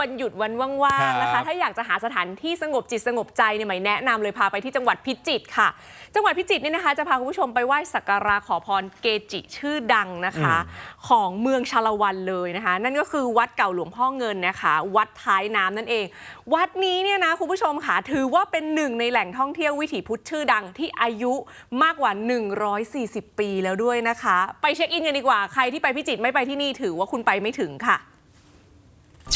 วันหยุดวันว่างๆนะครัคะบถ้าอยากจะหาสถานที่สงบจิตสงบใจเนี่ยหมายแนะนำเลยพาไปที่จังหวัดพิจิตรค่ะ จังหวัดพิจิตรเนี่ยนะคะจะพาคุณผู้ชมไปไหว้สักการะขอพรเกจิชื่อดังนะคะ ของเมืองชาละวันเลยนะคะ นั่นก็คือวัดเก่าหลวงพ่อเงินนะคะ วัดท้ายน้ำนั่นเอง วัดนี้เนี่ยนะคุณผู้ชมค่ะถือว่าเป็นหนึ่งในแหล่งท่องเที่ยววิถีพุทธชื่อดังที่อายุมากกว่า 140 ปีแล้วด้วยนะคะ ไปเช็คอินกันดีกว่าใครที่ไปพิจิตรไม่ไปที่นี่ถือว่าคุณไปไม่ถึงค่ะ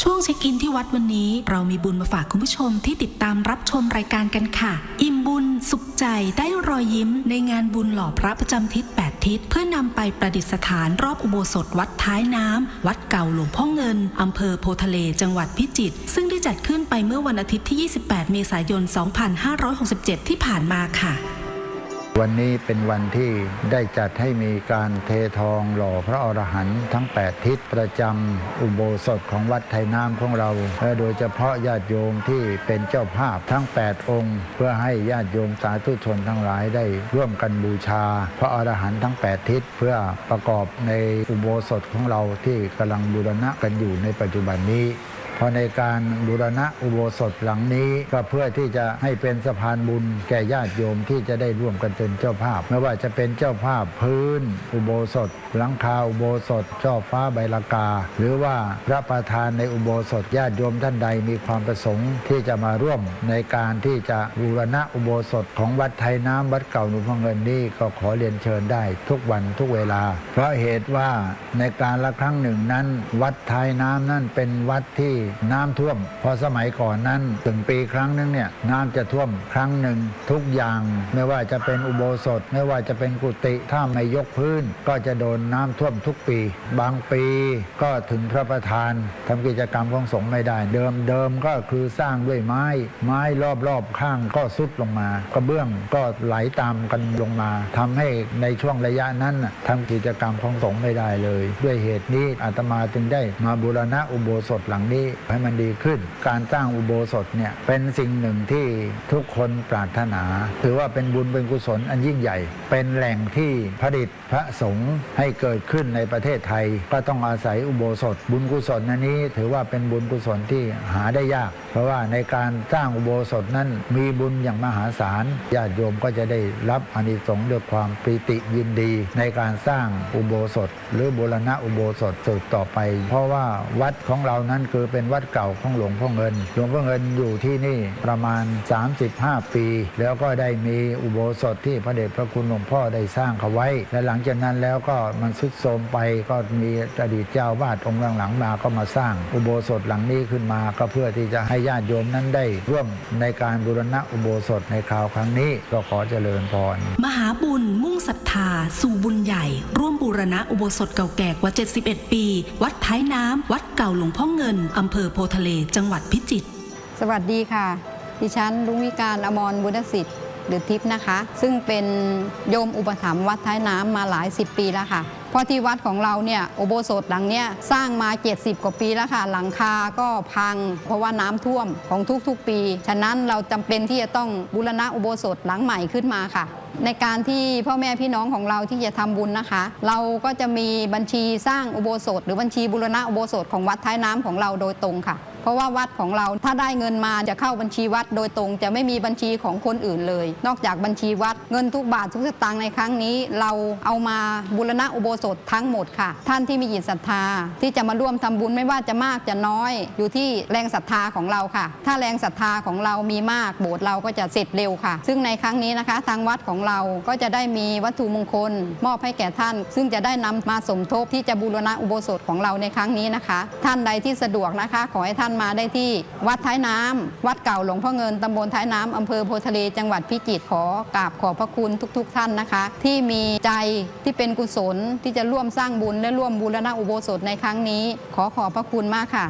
ช่วงเช็คอินที่วัดวันนี้ เรามีบุญมาฝากคุณผู้ชมที่ติดตามรับชมรายการกันค่ะ อิ่มบุญสุขใจได้รอยยิ้ม ในงานบุญหล่อพระประจำทิศ8ทิศเพื่อนำไปประดิษฐานรอบอุโบสถวัดท้ายน้ำวัดเก่าหลวงพ่อเงินอำเภอโพทะเลจังหวัดพิจิตรซึ่งได้จัดขึ้นไปเมื่อวันอาทิตย์ที่ 28 เมษายน 2567 ที่ผ่านมาค่ะ วันนี้เป็นวันที่ได้จัดให้มีการเททองหล่อพระอรหันต์ทั้ง 8 ทิศประจำอุโบสถของวัดไทยน้ำของเรา และโดยเฉพาะญาติโยมที่เป็นเจ้าภาพทั้ง 8 องค์ เพื่อให้ญาติโยมสาธุชนทั้งหลายได้ร่วมกันบูชา พระอรหันต์ทั้ง 8 ทิศเพื่อประกอบในอุโบสถของเราที่กำลังบูรณะกันอยู่ในปัจจุบันนี้ พอในการบูรณะอุโบสถหลังนี้ ก็เพื่อที่จะให้เป็นสะพานบุญแก่ญาติโยมที่จะได้ร่วมกันเป็นเจ้าภาพ ไม่ว่าจะเป็นเจ้าภาพพื้น อุโบสถ หลังคาอุโบสถช่อฟ้าใบลากา หรือว่าพระประธานในอุโบสถญาติโยมท่านใดมีความประสงค์ที่จะมาร่วมในการที่จะบูรณะอุโบสถของวัดไทยน้ำวัดเก่าหลวงพ่อเงินนี่ก็ขอเรียนเชิญได้ทุกวันทุกเวลา เพราะเหตุว่าในการละครั้งหนึ่งนั้น วัดไทยน้ำนั่นเป็นวัดที่น้ำท่วม พอสมัยก่อนนั้นถึงปีครั้งหนึงเนี่ยน้ำจะท่วมครั้งหนึ่งทุกอย่างไม่ว่าจะเป็นอุโบสถ ไม่ว่าจะเป็นกุฏิถ้าไม่ยกพื้น ก็จะโดนน้ำท่วมทุกปี บางปีก็ถึงพระประธานทำกิจกรรมของสงฆ์ไม่ได้ เดิมเดิมก็คือสร้างด้วยไม้ ไม้รอบๆข้างก็สุดลงมากระเบื้องก็ไหลตามกันลงมาทำให้ในช่วงระยะนั้นทำกิจกรรมของสงฆ์ไม่ได้เลย ด้วยเหตุนี้อาตมาจึงได้มาบูรณะอุโบสถหลังนี้ให้มันดีขึ้น การสร้างอุโบสถเนี่ยเป็นสิ่งหนึ่งที่ทุกคนปรารถนา ถือว่าเป็นบุญเป็นกุศลอันยิ่งใหญ่ เป็นแหล่งที่ผลิตพระสงฆ์ให้เกิดขึ้นในประเทศไทย ก็ต้องอาศัยอุโบสถ บุญกุศลอันนี้ ถือว่าเป็นบุญกุศลที่หาได้ยาก เพราะว่าในการสร้างอุโบสถนั้นมีบุญอย่างมหาศาลญาติโยมก็จะได้รับอานิสงส์ด้วยความปรีติยินดี ในการสร้างอุโบสถ หรือบูรณะอุโบสถสืบต่อไป เพราะว่าวัดของเรานั้นคือเป็นวัดเก่าของหลวงพ่อเงิน หลวงพ่อเงินอยู่ที่นี่ประมาณ 35 ปี แล้วก็ได้มีอุโบสถที่พระเดชพระคุณหลวงพ่อได้สร้างเขาไว้ และหลังจากนั้นแล้วก็มันสุดโทรมไปก็มีอดีตเจ้าวาดองค์หลังๆมาก็มาสร้างอุโบสถหลังนี้ขึ้นมา ก็เพื่อที่จะให้ญาติโยมนั้นได้ร่วมในการบูรณะอุโบสถในคราวครั้งนี้ก็ขอเจริญพรมหาบุญมุ่งศรัทธา สู่บุญใหญ่ ร่วมบูรณะอุโบสถเก่าแก่กว่า 71 ปี วัดท้ายน้ำวัดเก่าหลวงพ่อเงินอำเภอโพทะเลจังหวัดพิจิตร สวัสดีค่ะ ดิฉันลุงวิการอมรบุญสิทธิ์หรือทิพย์นะคะ ซึ่งเป็นโยมอุปถัมภ์วัดท้ายน้ำมาหลายสิบปีแล้วค่ะ ราะที่วัดของเราเนี่ยโอโบสถหลังเนี้ยสร้างมา 70 กว่าปีแล้วค่ะ หลังคาก็พัง เพราะว่าน้ำท่วมของทุกๆปี ฉะนั้นเราจำเป็นที่จะต้องบูรณะอุโบสถหลังใหม่ขึ้นมาค่ะในการที่พ่อแม่พี่น้องของเราที่จะทำบุญนะคะ เราก็จะมีบัญชีสร้างอุโบสถ หรือบัญชีบูรณะอุโบสถของวัดท้ายน้ำของเราโดยตรงค่ะ เพราะว่าวัดของเราถ้าได้เงินมาจะเข้าบัญชีวัดโดยตรง จะไม่มีบัญชีของคนอื่นเลย นอกจากบัญชีวัดเงินทุกบาททุกสตางค์ในครั้งนี้ เราเอามาบูรณะอุโบสถทั้งหมดค่ะ ท่านที่มีจิตศรัทธา ที่จะมาร่วมทำบุญไม่ว่าจะมากจะน้อย อยู่ที่แรงศรัทธาของเราค่ะ ถ้าแรงศรัทธาของเรามีมากโบสถ์เราก็จะเสร็จเร็วค่ะ ซึ่งในครั้งนี้นะคะ ทางวัดของเราก็จะได้มีวัตถุมงคล มอบให้แก่ท่าน ซึ่งจะได้นำมาสมทบที่จะบูรณะอุโบสถของเราในครั้งนี้นะคะ ท่านใดที่สะดวกนะคะ ขอให้ท่านมาได้ที่วัดท้ายน้ำวัดเก่าหลวงพ่อเงินตำบลท้ายน้ำอำเภอโพทะเลจังหวัดพิจิตรขอกราบขอบพระคุณทุก ๆ ท่านนะคะ ที่มีใจที่เป็นกุศลที่จะร่วมสร้างบุญและร่วมบูรณะอุโบสถในครั้งนี้ ขอขอบพระคุณมากค่ะ